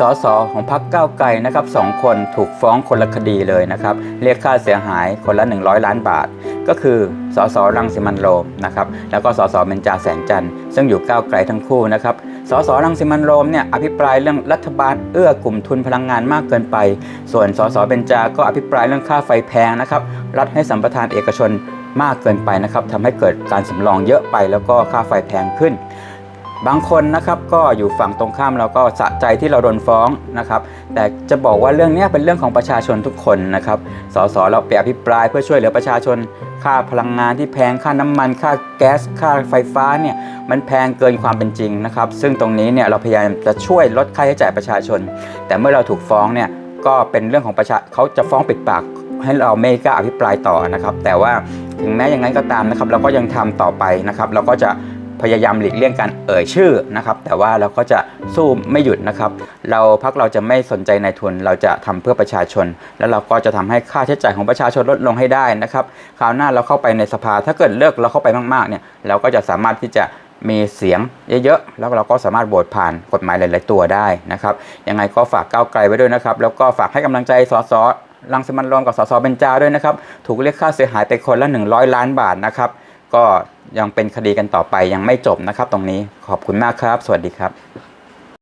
สสของพรรคก้าวไกลนะครับสองคนถูกฟ้องคนละคดีเลยนะครับ เรียกค่าเสียหายคนละ 100 ล้านบาท ก็คือสสรังสิมันโรมนะครับแล้วก็สสเบญจาแสงจันทร์ซึ่งอยู่ก้าวไกลทั้งคู่นะครับสสรังสิมันโรมเนี่ยอภิปรายเรื่องรัฐบาลเอื้อกลุ่มทุนพลังงานมากเกินไป ส่วนสสเบญจาก็อภิปรายเรื่องค่าไฟแพงนะครับรัฐให้สัมปทานเอกชนมากเกินไปนะครับทำให้เกิดการสำรองเยอะไปแล้วก็ค่าไฟแพงขึ้น บางคนนะครับก็อยู่ฝั่งตรงข้ามเราก็สะใจที่เราโดนฟ้องนะครับ แต่จะบอกว่าเรื่องนี้เป็นเรื่องของประชาชนทุกคนนะครับสสเราไปอภิปรายเพื่อช่วยเหลือประชาชน ค่าพลังงานที่แพงค่าน้ำมัน ค่าแก๊สค่าไฟฟ้าเนี่ยมันแพงเกินความเป็นจริงนะครับ ซึ่งตรงนี้เนี่ยเราพยายามจะช่วยลดค่าใช้จ่ายประชาชน แต่เมื่อเราถูกฟ้องเนี่ยก็เป็นเรื่องของประชาเขาจะฟ้องปิดปากให้เราไม่กล้าอภิปรายต่อนะครับ แต่ว่าถึงแม้อย่างนั้นก็ตามนะครับ เราก็ยังทำต่อไปนะครับ เราก็จะ พยายามหลีกเลี่ยงการเอ่ยชื่อนะครับ แต่ว่าเราก็จะสู้ไม่หยุดนะครับ เราพักเราจะไม่สนใจในายทุน เราจะทำเพื่อประชาชน แล้วเราก็จะทำให้ค่าใช้จ่ายของประชาชนลดลงให้ได้นะครับ คราวหน้าเราเข้าไปในสภา ถ้าเกิดเลือกเราเข้าไปมากๆเนี่ย เราก็จะสามารถที่จะมีเสียงเยอะๆ แล้วเราก็สามารถโหวตผ่านกฎหมายหลาย ๆ ตัวได้นะครับ ยังไงก็ฝากก้าวไกลไว้ด้วยนะครับ แล้วก็ฝากให้กำลังใจสสรังสมันต์โรมกับสสเบญจาด้วยนะครับ ถูกเรียกค่าเสียหายไปคนละ 100 ล้านบาทนะครับ ก็ ยังเป็นคดีกันต่อไปยังไม่จบนะครับ ตรงนี้ขอบคุณมากครับ สวัสดีครับ